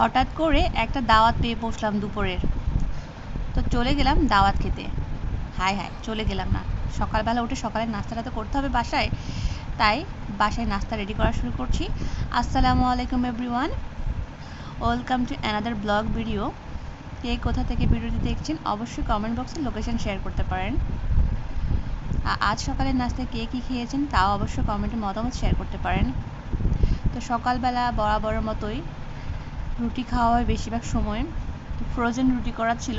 হঠাৎ করে একটা দাওয়াত পেয়ে বসলাম দুপুরের। তো চলে গেলাম দাওয়াত খেতে। হায় হায়, চলে গেলাম না। সকালবেলা উঠে সকালে নাস্তাটা তো করতে হবে বাসায়। তাই বাসায় নাস্তা রেডি করা শুরু করছি। আসসালামু আলাইকুম everyone welcome to another blog video কে কোথা থেকে ভিডিওটি দেখছেন, অবশ্যই কমেন্ট বক্সে লোকেশন শেয়ার করতে পারেন। আজ সকালের নাস্তায় কে কী খেয়েছেন, তাও অবশ্যই কমেন্টে মতামত শেয়ার করতে পারেন। তো সকালবেলা বরাবরের মতোই রুটি খাওয়া হয় বেশিরভাগ সময় ফ্রোজেন রুটি করা ছিল,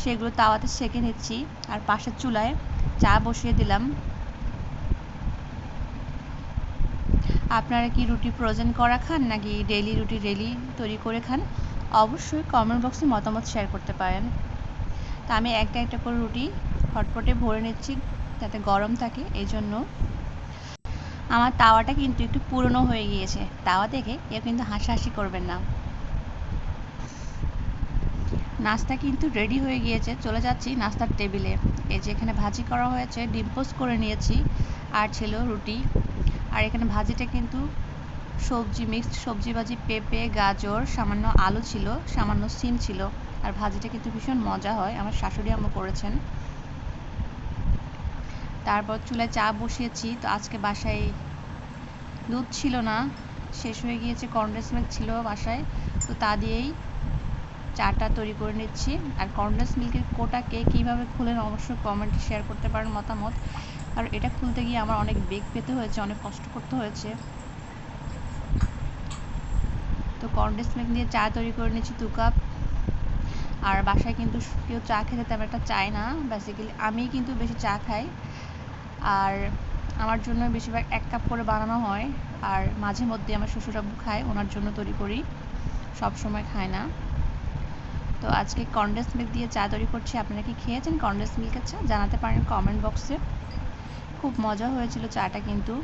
সেগুলো তাওয়াতে সেঁকে নিচ্ছি আর পাশের চুলায় চা বসিয়ে দিলাম। আপনারা কি রুটি ফ্রোজেন করা খান নাকি ডেলি রুটি ডেলি তৈরি করে খান? অবশ্যই কমেন্ট বক্সে মতামত শেয়ার করতে পারেন। তা আমি একটা একটা করে রুটি হটপটে ভরে নিচ্ছি যাতে গরম থাকে এই জন্য আমার তাওয়াটা কিন্তু একটু পুরনো হয়ে গিয়েছে। তাওয়া দেখে কেউ কিন্তু হাসাহাসি করবেন না। নাস্তা কিন্তু রেডি হয়ে গিয়েছে। চলে যাচ্ছি নাস্তার টেবিলে। এই যে এখানে ভাজি করা হয়েছে, ডিম পোস্ট করে নিয়েছি, আর ছিল রুটি। আর এখানে ভাজিটা কিন্তু সবজি মিক্সড সবজি ভাজি পেঁপে, গাজর, সামান্য আলু ছিল, সামান্য সিম ছিল। আর ভাজিটা কিন্তু ভীষণ মজা হয়, আমার শাশুড়ি আম্মু করেছেন। তারপর চুলায় চা বসিয়েছি, তো আজকে বাসায় দুধ ছিল না। শেষ হয়ে গিয়েছে কনডেন্স মিল্ক ছিল বাসায়, তো তা দিয়েই চাটা তৈরি করে নিচ্ছি। আর কনডেন্স মিল্কের কোটা কে কীভাবে খুলেন অবশ্যই কমেন্টে শেয়ার করতে পারেন মতামত। আর এটা খুলতে গিয়ে আমার অনেক বেগ পেতে হয়েছে, অনেক কষ্ট করতে হয়েছে। তো কনডেন্স মিল্ক দিয়ে চা তৈরি করে নিচ্ছি দু কাপ আর বাসায় কিন্তু কেউ চা খেতে তেমন একটা চায় না। বেসিক্যালি আমি কিন্তু বেশি চা খাই। আর আমার জন্য বেশিরভাগ এক কাপ করে বানানো হয়। আর মাঝে মধ্যে আমার শ্বশুরাব্বু খায়, ওনার জন্য তৈরি করি। সব সময় খায় না। তো আজকে কনডেন্স মিল্ক দিয়ে চা তৈরি করছি। আপনারা কি খেয়েছেন কনডেন্স মিল্কের চা? জানাতে পারেন কমেন্ট বক্সে খুব মজা হয়েছিল চাটা কিন্তু।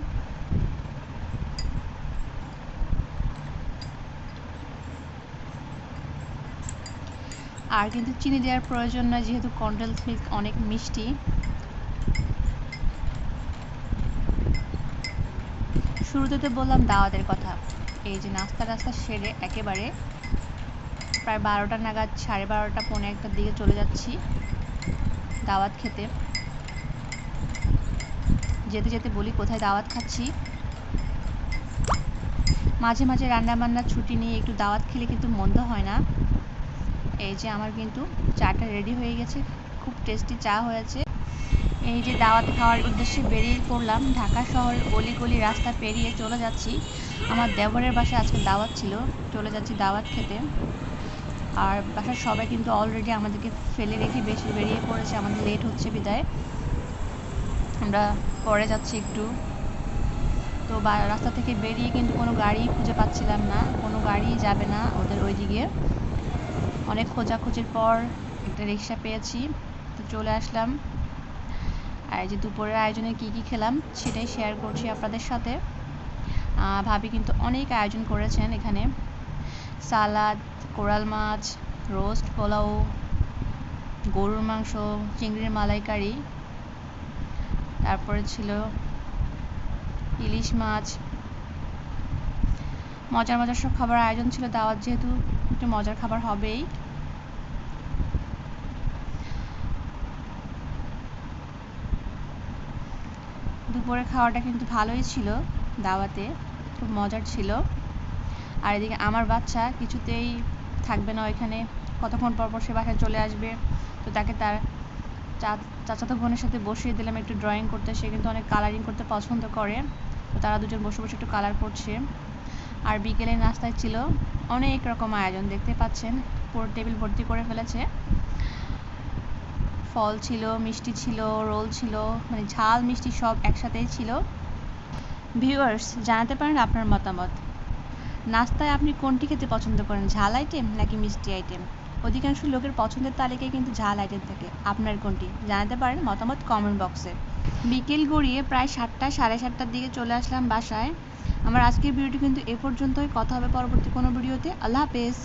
আর কিন্তু চিনি দেওয়ার প্রয়োজন নয়, যেহেতু কন্ডেন্স মিল্ক অনেক মিষ্টি। শুরুতে তো বললাম দাওয়াতের কথা। এই যে নাস্তা টাস্তা সেরে একেবারে প্রায় বারোটা নাগাদ, সাড়ে বারোটা, পৌনে একটার দিকে চলে যাচ্ছি দাওয়াত খেতে। যেতে যেতে বলি কোথায় দাওয়াত খাচ্ছি। মাঝে মাঝে রান্না বান্নার ছুটি নিয়ে একটু দাওয়াত খেলে কিন্তু মন্দ হয় না। এই যে আমার কিন্তু চাটা রেডি হয়ে গেছে, খুব টেস্টি চা হয়েছে। এই যে দাওয়াত খাওয়ার উদ্দেশ্যে বেরিয়ে পড়লাম, ঢাকা শহরের গলি গলি রাস্তা পেরিয়ে চলে যাচ্ছি। আমার দেবরের বাসায় আজকে দাওয়াত ছিল, চলে যাচ্ছি দাওয়াত খেতে। আর বাসার সবাই কিন্তু অলরেডি আমাদেরকে ফেলে রেখে বেশি বেরিয়ে পড়েছে, আমাদের লেট হচ্ছে বিদায়। আমরা পরে যাচ্ছি একটু। তো রাস্তা থেকে বেরিয়ে কিন্তু কোনো গাড়ি খুঁজে পাচ্ছিলাম না, কোনো গাড়ি যাবে না ওদের ওই দিকে। অনেক খোঁজাখুঁজির পর একটা রিক্সা পেয়েছি, তো চলে আসলাম। আর যে দুপুরের আয়োজনে কি কি খেলাম সেটাই শেয়ার করছি আপনাদের সাথে। ভাবি কিন্তু অনেক আয়োজন করেছেন এখানে। সালাদ, কোরাল মাছ, রোস্ট, পোলাও, গরুর মাংস, চিংড়ির মালাইকারি, তারপরে ছিল ইলিশ মাছ। মজার মজার সব খাবার আয়োজন ছিল, দাওয়াত যেহেতু একটু মজার খাবার হবেই। দুপুরে খাওয়াটা কিন্তু ভালোই ছিল, দাওয়াতে। খুব মজার ছিল। আর এদিকে আমার বাচ্চা কিছুতেই থাকবে না ওইখানে। কতক্ষণ পর পর সে বাসায় চলে আসবে? তো তাকে তার চাচাতো বোনের সাথে বসিয়ে দিলাম একটু ড্রয়িং করতে। সে কিন্তু অনেক কালারিং করতে পছন্দ করে। তো তারা দুজন বসে বসে একটু কালার করছে। আর বিকেলে নাস্তায় ছিল অনেক রকম আয়োজন, দেখতে পাচ্ছেন? পুরো টেবিল ভর্তি করে ফেলেছে। ফল ছিল, মিষ্টি ছিল, রোল ছিল মানে ঝাল, মিষ্টি সব একসাথেই ছিল। ভিউয়ার্স জানাতে পারেন আপনার মতামত। নাস্তায় আপনি কোনটি খেতে পছন্দ করেন, ঝাল আইটেম নাকি মিষ্টি আইটেম অধিকাংশ লোকের পছন্দের তালিকায় কিন্তু ঝাল আইটেম থাকে। আপনার কোনটি? জানাতে পারেন মতামত কমেন্ট বক্সে বিকেল গড়িয়ে প্রায় সাতটা, সাড়ে সাতটার দিকে চলে আসলাম বাসায়। আমার আজকের ভিডিওটি কিন্তু এ পর্যন্তই। কথা হবে পরবর্তী কোনো ভিডিওতে আল্লাহ হাফেজ।